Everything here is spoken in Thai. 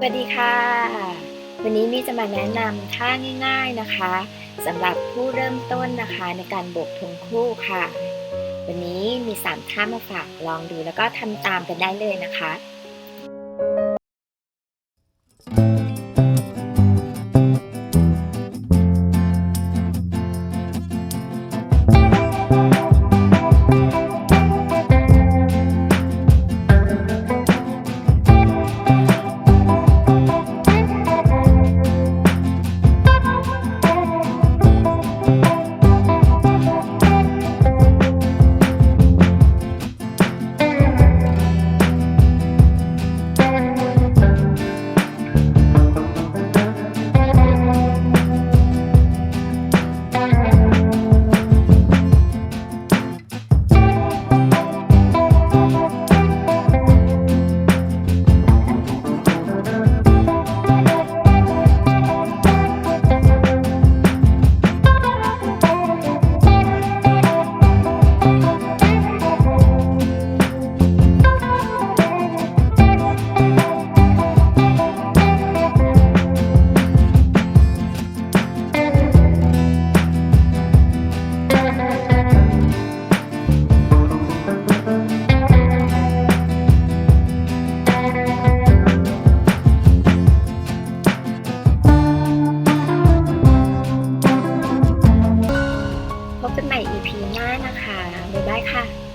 สวัสดีค่ะ วันนี้มี่จะมาแนะนำท่าง่าย ๆนะคะสำหรับผู้เริ่มต้นนะคะในการโบกทงคู่ค่ะ วันนี้มี 3 ท่ามาฝากลองดูแล้วก็ทำตามกันได้เลยนะคะ นะคะบ๊ายบายค่ะ